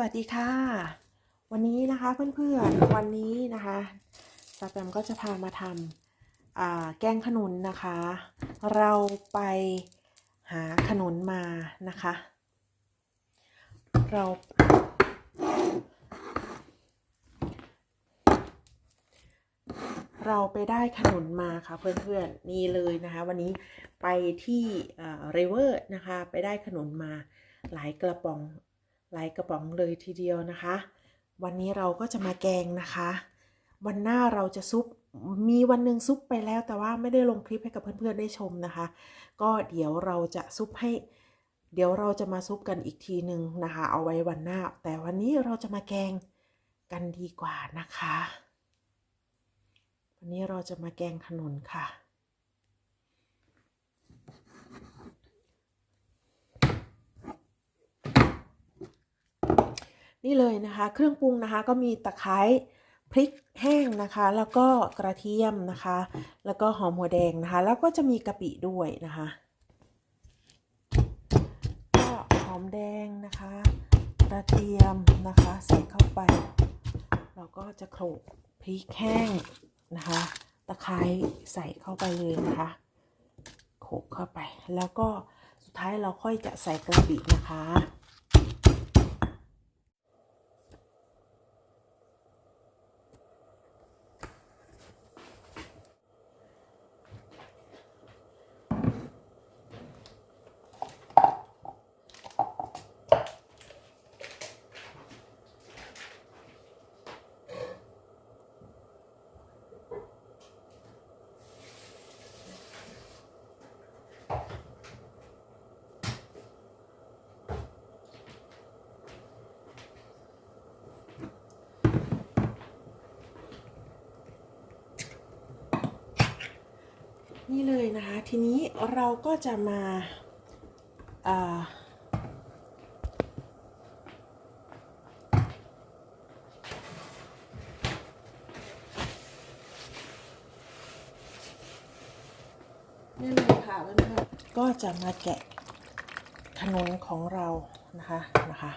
วัสดีค่ะ วันนี้นะคะเพื่อนๆวันนี้นะคะสแปมก็จะพามาทำแกงขนุนนะคะ เราไปหาขนุนมานะคะ เรา เราไปได้ขนุนมาค่ะเพื่อนๆนี่เลยนะคะ วันนี้ไปที่เรเวอร์นะคะ ไปได้ขนุนมาหลายกระป๋อง หลายกระป๋องเลยทีเดียวนะคะ วันนี้เราก็จะมาแกงนะคะ วันหน้าเราจะซุปมีวันหนึ่งซุปไปแล้ว แต่ว่าไม่ได้ลงคลิปให้กับเพื่อนๆได้ชมนะคะ ก็เดี๋ยวเราจะซุปให้ เดี๋ยวเราจะมาซุปกันอีกทีหนึ่งนะคะ เอาไว้วันหน้า แต่วันนี้เราจะมาแกงกันดีกว่านะคะ วันนี้เราจะมาแกงขนุนค่ะ นี่เลยนะคะ เครื่องปรุงนะคะก็มีตะไคร้พริกแห้งนะคะ แล้วก็กระเทียมนะคะ แล้วก็หอมหัวแดงนะคะ แล้วก็จะมีกะปิด้วยนะคะก็หอมแดงนะคะ กระเทียมนะคะ ใส่เข้าไป เราก็จะโขลกพริกแห้งนะคะ ตะไคร้ใส่เข้าไปเลยนะคะโขลกเข้าไป แล้วก็สุดท้ายเราค่อยจะใส่กะปินะคะ นี่เลยนะคะ ทีนี้เราก็จะมาอ่านี่เลยค่ะเพื่อนๆก็จะมาแกะขนมของเรานะคะนะคะ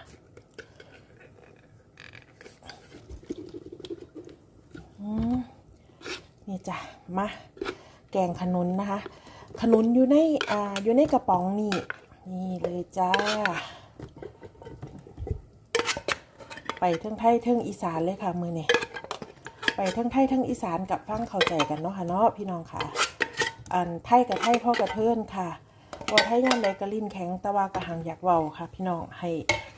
นี่จ้ะมา แกงขนุนนะคะ ขนุนอยู่ในอ่าอยู่ในกระป๋องนี่นี่เลยจ้า ไปทั้งไทยทั้งอีสานเลยค่ะมือเนี่ยไปทั้งไทยทั้งอีสานกับฟังเข้าใจกันเนาะค่ะเนาะพี่น้องค่ะ อันไทยกับไทยพ่อกับเทินค่ะว่าไทยย่านใดกระลิ้นแข็งตะวากระหังอยากเว้าค่ะ พี่น้องให้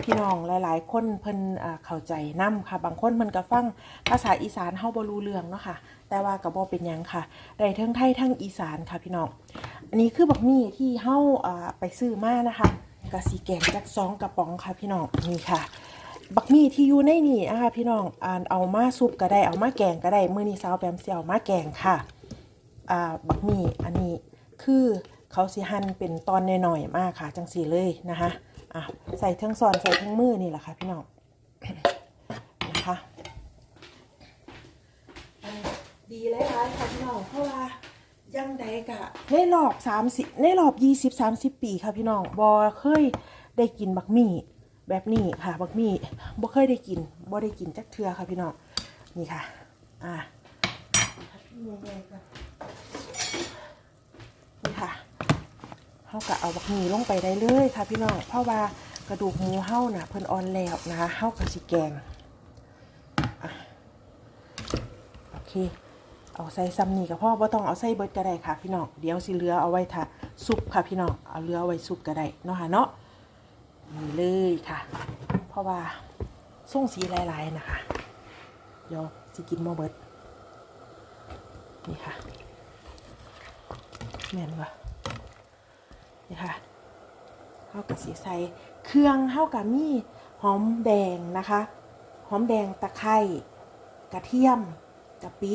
พี่น้องหลายๆ คนเพิ่นอ่าเข้าใจนํค่ะ บางคนเพิ่นก็ฟังภาษาอีสานเฮาบ่รู้เรื่องเนาะค่ะ แต่ว่าก็บ่เป็นยังค่ะได้ทั้งไทยทั้งอีสานค่ะพี่น้อง อันนี้คือบักมี่ที่เฮาอ่าไปซื้อมานะคะกะสีแกงจักสองกระป๋องค่ะพี่น้องนี่ค่ะ บักมี่ที่อยู่ในนี่นะคะพี่น้องอ่านเอามาซุปก็ได้เอามาแกงก็ได้มื้อนี้สาวแปมเสิเอามาแกงค่ะอ่าบักมี่อันนี้คือเขาสิหั่นเป็นตอนน้อยๆมากค่ะ จังสีเลยนะคะอะใส่ทั้งซอนใส่ทั้งมือนี่แหละค่ะพี่น้อง นะคะ ดีหลายๆค่ะพี่น้องเพราะว่ายังใดกะในรอบ30ในรอบ20 30ปีค่ะพี่น้องบ่เคยได้กินบักหมี่แบบนี้ค่ะบักหมี่บ่เคยได้กินบ่ได้กินจักเทือค่ะพี่น้องนี่ค่ะอ่านี่ค่ะเฮาก็เอาบักหมี่ลงไปได้เลยค่ะพี่น้องเพราะว่ากระดูกหมูเฮานะเพิ่นอ่อนแล้วนะคะเฮาก็สิแกงโอเค เอาใส่ซ้ำนี่กับพ่อบ่ต้องเอาใส่เบิดก็ได้ค่ะพี่น้องเดี๋ยวสิเหลือเอาไว้ทาซุปค่ะพี่น้องเอาเหลือเอาไว้ซุปก็ได้เนาะค่ะเนาะนี่เลยค่ะ เพราะว่าส่งสีหลายๆนะคะเดี๋ยวสิกินบ่เบิดนี่ค่ะแม่นบ่นี่ค่ะเฮากับสีใส่เครื่องเฮากับมีหอมแดงนะคะ หอมแดงตะไคร้กระเทียมกะปิ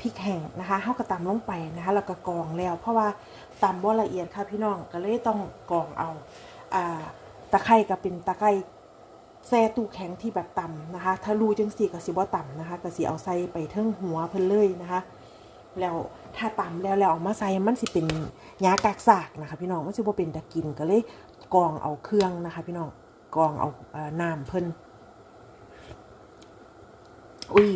พริกแห้งนะคะเฮากระตำลงไปนะคะแล้วก็กรองแล้ว เพราะว่าตำบ่ละเอียดค่ะพี่น้องก็เลยต้องกรองเอาอ่าตะไคร้ก็เป็นตะไคร้แซ่ตู้แข็งที่แบบต่ำนะคะ ถ้ารูจังสีก็สิบ่ต่ำนะคะก็สิเอาใส่ไปเทิงหัวเพิ่นเลยนะคะ แล้วถ้าต่ำแล้วแล้วเอามาใส่มันสิเป็นหญ้ากากซากนะคะ พี่น้องมันสิบ่เป็นตะกินก็เลยกรองเอาเครื่องนะคะ พี่น้องกรองเอาน้ำเพิ่นอุ้ย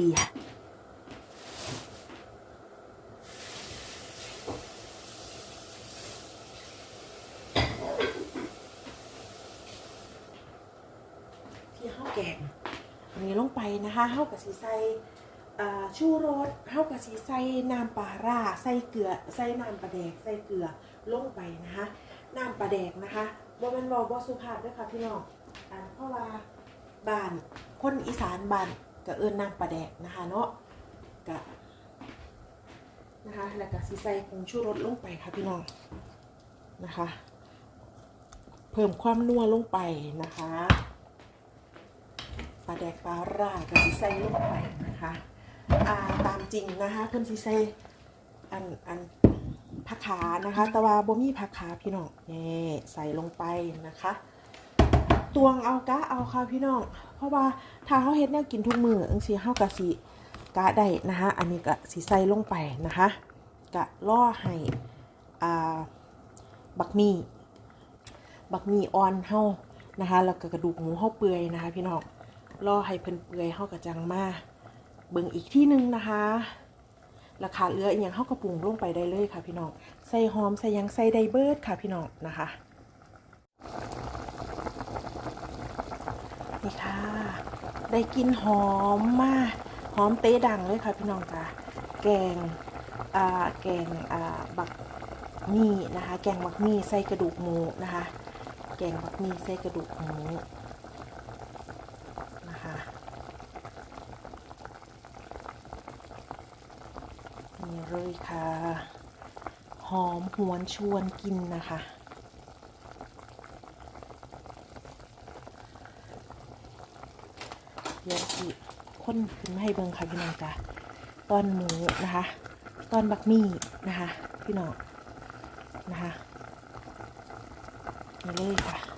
ที่ข้าว แกงอันนี้ลงไปนะคะเข้ากับสีใส่ชูรสเข้ากับสีใส่น้ำปลาร่าใส่เกลือใส่น้ำปลาแดกใส่เกลือลงไปนะคะน้ำปลาแดกนะคะบ่แมันบอกว่สุภาพด้วยค่ะพี่น้องอ่าเพราะว่าบ้านคนอีสานบ้านก็เอิ้นน้ำปลาแดกนะคะเนาะกะนะคะแล้วก็สีใส่ผงชูรสลงไปค่ะพี่น้องนะคะ เพิ่มความนัวลงไปนะคะ ปลาแดกปลาร่ากับสีใส่ลงไปนะคะอ่าตามจริงนะคะเพิ่อนสีใส่อันอันผักขานะคะ แต่ว่าบ่มีผักขาพี่น้องนี่ใส่ลงไปนะคะตวงเอากะเอาค่ะพี่น้อง เพราะว่าถ้าเขาเฮ็ดแนวกินทุกมืออังสีเฮากะสิกะได้นะคะอันนี้กะสิใส่ลงไปนะคะกะล่อให้อ่าบักมี่บักมี่ออนเฮานะคะ แล้วก็กระดูกหมูเฮาเปื่อยนะคะ พี่น้อง ล่อให้เพิ่นเปื่อยเฮากะจังมาเบิ่งอีกที่หนึงนะคะราคาเลืออีกย่างเข้ากระปุงลงไปได้เลยค่ะพี่น้องใส่หอมใส่ยังใส่ไดเบิร์ดค่ะพี่น้องนะคะนี่ค่ะ ได้กินหอมมากหอมเตะดังเลยค่ะพี่น้องจ้ะแกงอ่าแกงอ่าบักมี่นะคะ แกงบักมี่ใส่กระดูกหมูนะคะ แกงบักมี่ใส่กระดูกหมูนะคะ นี่เลยค่ะ หอมหวนชวนกินนะคะ เดี๋ยวสิค้นขึ้นมาให้เบิ่งค่ะพี่น้องจ้ะตอนหมูนะคะ ตอนบักมี่นะคะ พี่น้องนะคะนี่เลยค่ะ